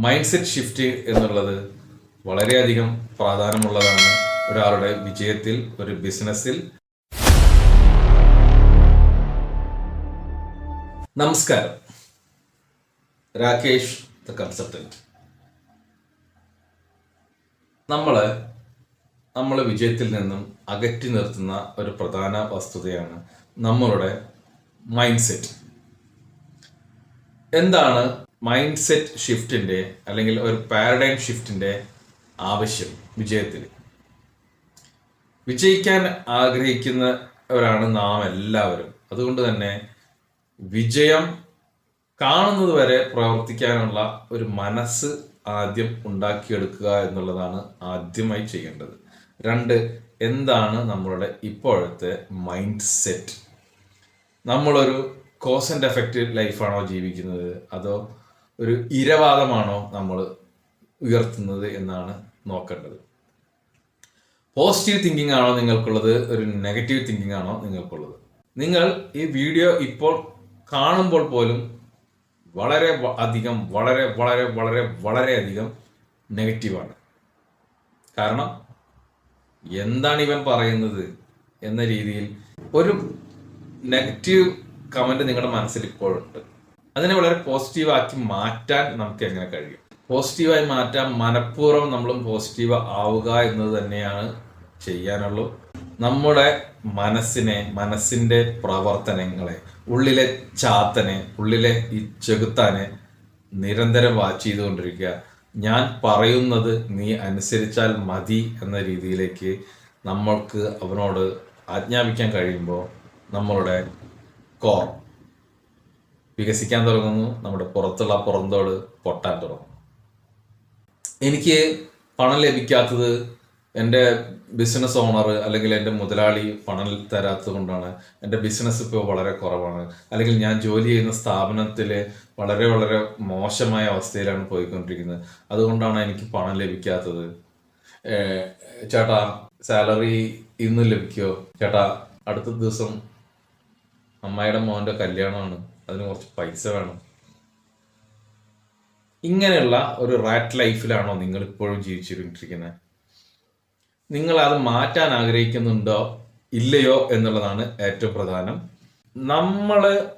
Mind set shift എന്നുള്ളത് വളരെയധികം പ്രാധാന്യമുള്ളതാണ് ഒരാളുടെ വിജയത്തിൽ ഒരു ബിസിനസ്സിൽ. നമസ്കാരം. രാകേഷ് ദ കൺസൾട്ടന്റ് നമ്മൾ നമ്മളെ വിജയത്തിൽ നിന്നും അകറ്റി നിർത്തുന്ന ഒരു പ്രധാന വസ്തുതയാണ് നമ്മളുടെ മൈൻഡ് സെറ്റ് എന്താണ് മൈൻഡ് സെറ്റ് ഷിഫ്റ്റിന്റെ അല്ലെങ്കിൽ ഒരു പാരഡൈം ഷിഫ്റ്റിന്റെ ആവശ്യം വിജയത്തിൽ വിജയിക്കാൻ ആഗ്രഹിക്കുന്നവരാണ് നാം എല്ലാവരും. അതുകൊണ്ട് തന്നെ വിജയം കാണുന്നത് വരെ പ്രവർത്തിക്കാനുള്ള ഒരു മനസ്സ് ആദ്യം ഉണ്ടാക്കിയെടുക്കുക എന്നുള്ളതാണ് ആദ്യമായി ചെയ്യേണ്ടത്. രണ്ട് എന്താണ് നമ്മളുടെ ഇപ്പോഴത്തെ മൈൻഡ് സെറ്റ് നമ്മളൊരു കോസ് ആൻഡ് എഫക്റ്റ് ലൈഫാണോ ജീവിക്കുന്നത്? അതോ ഒരു ഇരവാദമാണോ നമ്മൾ ഉയർത്തുന്നത് എന്നാണ് നോക്കേണ്ടത്. പോസിറ്റീവ് തിങ്കിങ് ആണോ നിങ്ങൾക്കുള്ളത്? ഒരു നെഗറ്റീവ് തിങ്കിങ് ആണോ നിങ്ങൾക്കുള്ളത്? നിങ്ങൾ ഈ വീഡിയോ ഇപ്പോൾ കാണുമ്പോൾ പോലും വളരെ അധികം വളരെ വളരെ വളരെ വളരെ അധികം നെഗറ്റീവാണ് കാരണം എന്താണ് ഇവൻ പറയുന്നത് എന്ന രീതിയിൽ ഒരു നെഗറ്റീവ് കമന്റ് നിങ്ങളുടെ മനസ്സിൽ ഇപ്പോഴുണ്ട്. അതിനെ വളരെ പോസിറ്റീവ് ആക്കി മാറ്റാൻ നമുക്ക് എങ്ങനെ കഴിയും? പോസിറ്റീവായി മാറ്റാൻ മനഃപൂർവം നമ്മളും പോസിറ്റീവ് ആവുക എന്നത് തന്നെയാണ് ചെയ്യാനുള്ളൂ നമ്മുടെ മനസ്സിനെ മനസ്സിന്റെ പ്രവർത്തനങ്ങളെ ഉള്ളിലെ ചാത്തനെ ഉള്ളിലെ ഈ ചെകുത്താനെ നിരന്തരം വാച്ച് ചെയ്തുകൊണ്ടിരിക്കുക. ഞാൻ പറയുന്നത് നീ അനുസരിച്ചാൽ മതി എന്ന രീതിയിലേക്ക് നമ്മൾക്ക് അവനോട് ആജ്ഞാപിക്കാൻ കഴിയുമ്പോൾ നമ്മളുടെ കോർ വികസിക്കാൻ തുടങ്ങുന്നു. നമ്മുടെ പുറത്തുള്ള പുറന്തോട് പൊട്ടാൻ തുടങ്ങുന്നു. എനിക്ക് പണം ലഭിക്കാത്തത് എന്റെ ബിസിനസ് ഓണർ അല്ലെങ്കിൽ എന്റെ മുതലാളി പണം തരാത്തത് കൊണ്ടാണ്. എന്റെ ബിസിനസ് ഇപ്പോൾ വളരെ കുറവാണ്. അല്ലെങ്കിൽ ഞാൻ ജോലി ചെയ്യുന്ന സ്ഥാപനത്തിൽ വളരെ വളരെ മോശമായ അവസ്ഥയിലാണ് പോയിക്കൊണ്ടിരിക്കുന്നത്. അതുകൊണ്ടാണ് എനിക്ക് പണം ലഭിക്കാത്തത്. ചേട്ടാ സാലറി ഇന്ന് ലഭിക്കുമോ ചേട്ടാ അടുത്ത ദിവസം അമ്മായിയുടെ മോന്റെ കല്യാണമാണ്. അതിന് കുറച്ച് പൈസ വേണം. ഇങ്ങനെയുള്ള ഒരു റാറ്റ് ലൈഫിലാണോ നിങ്ങൾ ഇപ്പോഴും ജീവിച്ചുകൊണ്ടിരിക്കുന്നത്? നിങ്ങൾ അത് മാറ്റാൻ ആഗ്രഹിക്കുന്നുണ്ടോ ഇല്ലയോ എന്നുള്ളതാണ് ഏറ്റവും പ്രധാനം. നമ്മൾ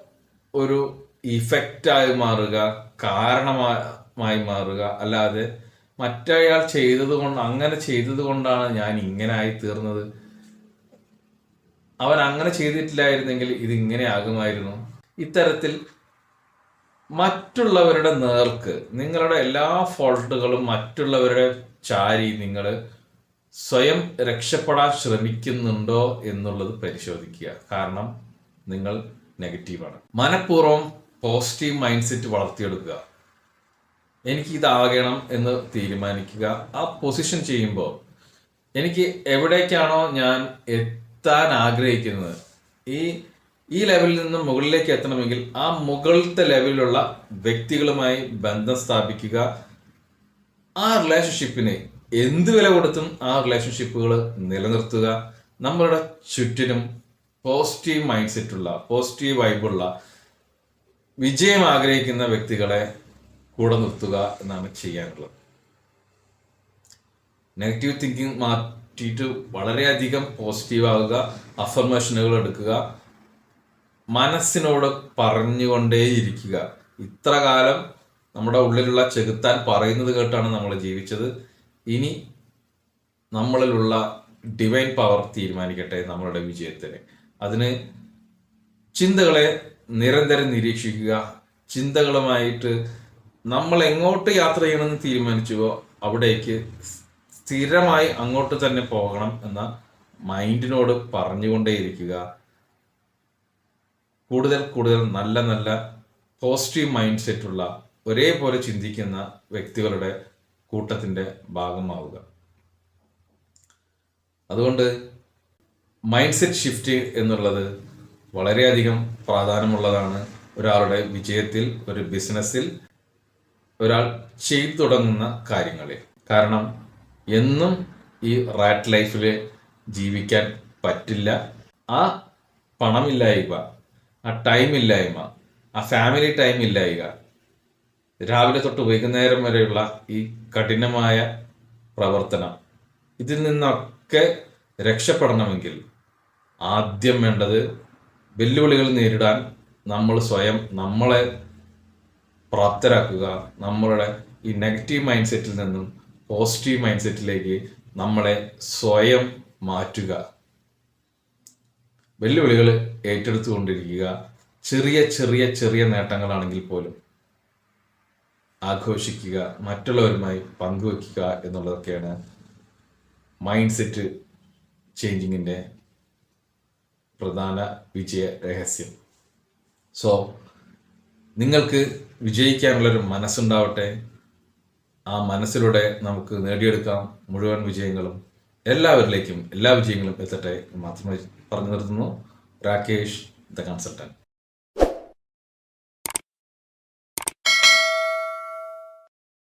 ഒരു ഇഫക്റ്റായി മാറുക കാരണമായി മാറുക അല്ലാതെ മറ്റയാൾ ചെയ്തത് കൊണ്ട് അങ്ങനെ ചെയ്തത് കൊണ്ടാണ് ഞാൻ ഇങ്ങനെ ആയി തീർന്നത്. അവൻ അങ്ങനെ ചെയ്തിട്ടില്ലായിരുന്നെങ്കിൽ ഇത് ഇങ്ങനെ ആകുമായിരുന്നു. ഇത്തരത്തിൽ മറ്റുള്ളവരുടെ നേർക്ക് നിങ്ങളുടെ എല്ലാ ഫോൾട്ടുകളും മറ്റുള്ളവരുടെ ചാരി നിങ്ങൾ സ്വയം രക്ഷപ്പെടാൻ ശ്രമിക്കുന്നുണ്ടോ എന്നുള്ളത് പരിശോധിക്കുക. കാരണം നിങ്ങൾ നെഗറ്റീവാണ്. മനഃപൂർവം പോസിറ്റീവ് മൈൻഡ് സെറ്റ് വളർത്തിയെടുക്കുക. എനിക്ക് ഇതാകണം എന്ന് തീരുമാനിക്കുക. ആ പൊസിഷൻ ചെയ്യുമ്പോൾ എനിക്ക് എവിടേക്കാണോ ഞാൻ എത്താൻ ആഗ്രഹിക്കുന്നത്. ഈ ഈ ലെവലിൽ നിന്ന് മുകളിലേക്ക് എത്തണമെങ്കിൽ ആ മുകളിലത്തെ ലെവലിലുള്ള വ്യക്തികളുമായി ബന്ധം സ്ഥാപിക്കുക. ആ റിലേഷൻഷിപ്പിനെ എന്ത് വില കൊടുത്തും ആ റിലേഷൻഷിപ്പുകൾ നിലനിർത്തുക. നമ്മളുടെ ചുറ്റിനും പോസിറ്റീവ് മൈൻഡ് സെറ്റുള്ള പോസിറ്റീവ് വൈബുള്ള വിജയം ആഗ്രഹിക്കുന്ന വ്യക്തികളെ കൂടെ നിർത്തുക എന്നാണ് ചെയ്യാനുള്ളത്. നെഗറ്റീവ് തിങ്കിങ് മാറ്റിയിട്ട് വളരെയധികം പോസിറ്റീവ് ആകുക അഫർമേഷനുകൾ എടുക്കുക. മനസ്സിനോട് പറഞ്ഞുകൊണ്ടേയിരിക്കുക. ഇത്ര കാലം നമ്മുടെ ഉള്ളിലുള്ള ചെകുത്താൻ പറയുന്നത് കേട്ടാണ് നമ്മൾ ജീവിച്ചത്. ഇനി നമ്മളിലുള്ള ഡിവൈൻ പവർ തീരുമാനിക്കട്ടെ നമ്മളുടെ വിജയത്തിന്. അതിന് ചിന്തകളെ നിരന്തരം നിരീക്ഷിക്കുക. ചിന്തകളുമായിട്ട് നമ്മൾ എങ്ങോട്ട് യാത്ര ചെയ്യണമെന്ന് തീരുമാനിച്ചുവോ അവിടേക്ക് സ്ഥിരമായി അങ്ങോട്ട് തന്നെ പോകണം എന്ന മൈൻഡിനോട് പറഞ്ഞുകൊണ്ടേയിരിക്കുക. കൂടുതൽ കൂടുതൽ നല്ല നല്ല പോസിറ്റീവ് മൈൻഡ് സെറ്റുള്ള ഒരേപോലെ ചിന്തിക്കുന്ന വ്യക്തികളുടെ കൂട്ടത്തിന്റെ ഭാഗമാവുക. അതുകൊണ്ട് മൈൻഡ് സെറ്റ് ഷിഫ്റ്റ് എന്നുള്ളത് വളരെയധികം പ്രാധാന്യമുള്ളതാണ്. ഒരാളുടെ വിജയത്തിൽ ഒരു ബിസിനസ്സിൽ ഒരാൾ ചെയ്തു തുടങ്ങുന്ന കാര്യങ്ങളിൽ കാരണം എന്നും ഈ റാറ്റ് ലൈഫിൽ ജീവിക്കാൻ പറ്റില്ല. ആ പണമില്ലായ്മ ആ ടൈം ഇല്ലായ്മ ആ ഫാമിലി ടൈം ഇല്ലായ്മ രാവിലെ തൊട്ട് വൈകുന്നേരം വരെയുള്ള ഈ കഠിനമായ പ്രവർത്തനം ഇതിൽ നിന്നൊക്കെ രക്ഷപ്പെടണമെങ്കിൽ ആദ്യം വേണ്ടത് വെല്ലുവിളികൾ നേരിടാൻ നമ്മൾ സ്വയം നമ്മളെ പ്രാപ്തരാക്കുക നമ്മളുടെ ഈ നെഗറ്റീവ് മൈൻഡ് സെറ്റിൽ നിന്നും പോസിറ്റീവ് മൈൻഡ് സെറ്റിലേക്ക് നമ്മളെ സ്വയം മാറ്റുക. വെല്ലുവിളികൾ ഏറ്റെടുത്തുകൊണ്ടിരിക്കുക. ചെറിയ ചെറിയ ചെറിയ നേട്ടങ്ങളാണെങ്കിൽ പോലും ആഘോഷിക്കുക മറ്റുള്ളവരുമായി പങ്കുവെക്കുക എന്നുള്ളതൊക്കെയാണ് മൈൻഡ് സെറ്റ് ചേഞ്ചിങ്ങിന്റെ പ്രധാന വിജയ രഹസ്യം. സോ നിങ്ങൾക്ക് വിജയിക്കാനുള്ളൊരു മനസ്സുണ്ടാവട്ടെ. ആ മനസ്സിലൂടെ നമുക്ക് നേടിയെടുക്കാം മുഴുവൻ വിജയങ്ങളും. എല്ലാവരിലേക്കും എല്ലാ വിജയങ്ങളും എത്തട്ടെ മാത്രമേ പറഞ്ഞു നിർത്തുന്നു. Rakesh the consultant